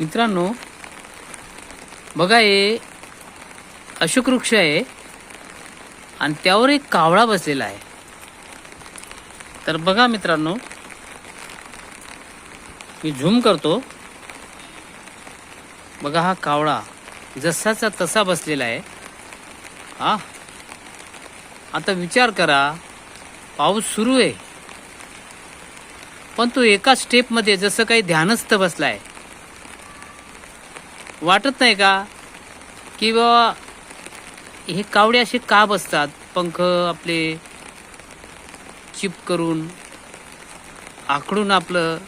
मित्रांनो बघा हे अशोक वृक्ष आहे आणि त्यावर एक कावळा बसलेला आहे. तर बघा मित्रांनो मी झूम करतो. बघा हा कावळा जसाचा तसा बसलेला आहे. हा. आता विचार करा पाऊस सुरू आहे. पण तो एका स्टेपमध्ये जसं काही ध्यानस्थ बसला आहे वाटत नाही का? की बाबा हे कावडे असे का बसतात? पंख आपले चिप करून आखडून आपलं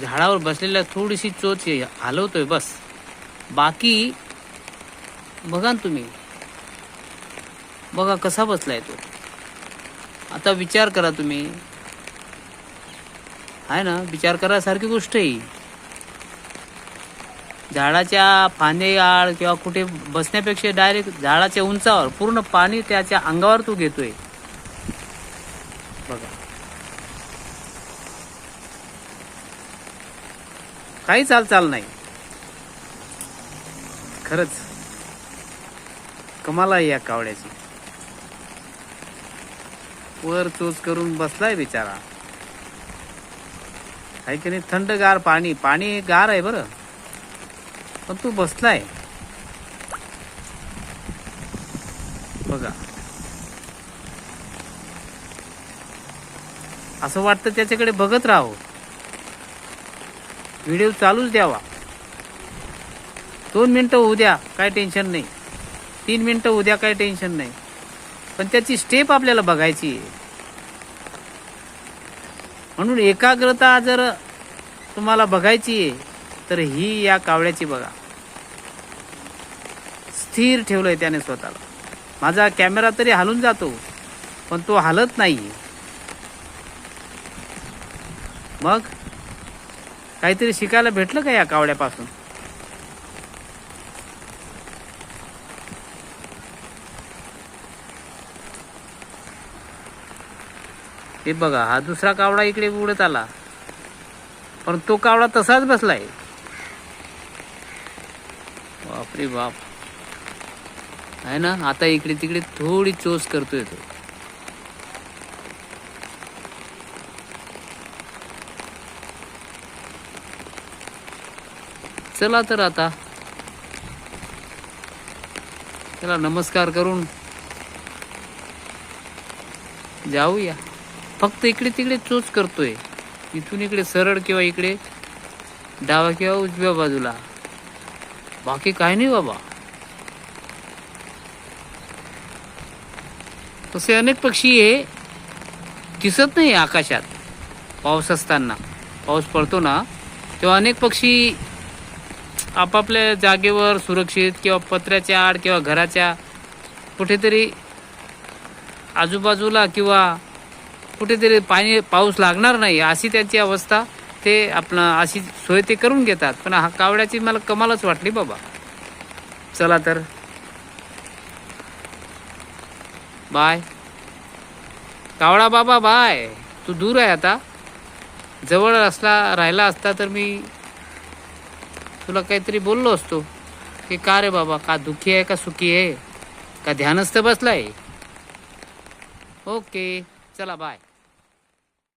झाडावर बसलेल्या थोडीशी चोच हलवतोय बस. बाकी बघा ना तुम्ही. बघा कसा बसलाय तो. आता विचार करा तुम्ही. आहे ना विचार करासारखी गोष्ट आहे झाडाच्या फांदे आड किंवा कुठे बसण्यापेक्षा डायरेक्ट झाडाच्या उंचावर पूर्ण पाणी त्याच्या अंगावर तू घेतोय. बघा. काही चालचाल नाही. खरंच. कमाल आहे या कावड्याची. वर चोच करून बसलाय बिचारा. आहे की नाही? थंडगार पाणी. पाणी गार आहे बरं. पण तू बसलाय. बघा. असं वाटतं त्याच्याकडे बघत राहावं व्हिडिओ चालूच द्यावा. दोन मिनटं होऊ द्या काय टेन्शन नाही. तीन मिनटं होऊ द्या काय टेन्शन नाही. पण त्याची स्टेप आपल्याला बघायची आहे. म्हणून एकाग्रता जर तुम्हाला बघायची आहे तर ही या कावळ्याची बघा. स्थिर ठेवलंय त्याने स्वतःला. माझा कॅमेरा तरी हलून जातो पण तो हलत नाही मग? काहीतरी शिकायला भेटलं का या कावड्यापासून हे बघा हा दुसरा कावडा इकडे उडत आला. पण तो कावडा तसाच बसलाय. बापरे बाप. आहे ना? आता इकडे तिकडे थोडी चोच करतोय तो. चला तर आता. चला नमस्कार करून. जाऊया. फक्त इकडे तिकडे चोच करतोय. इथून इकडे सरळ किंवा इकडे डावा किंवा उजव्या बाजूला. बाकी काही नाही बाबा. तसे अनेक पक्षी हे दिसत नाही आकाशात. पाऊस असताना. पाऊस पडतो ना तेव्हा अनेक पक्षी आपापल्या जागेवर सुरक्षित किंवा पत्र्याच्या आड किंवा घराच्या कुठेतरी आजूबाजूला किंवा कुठेतरी पाणी पाऊस लागणार नाही अशी त्यांची अवस्था ते आपलं अशी सोय ते करून घेतात. पण हा कावड्याची मला कमालच वाटली बाबा. चला तर. बाय. कावळा बाबा बाय. तू दूर आहे आता. जवळ असला राहिला असता तर मी तुला काहीतरी बोललो असतो. की का रे बाबा का दुःखी आहे का सुखी आहे? का ध्यानस्थ बसलाय? ओके. चला बाय.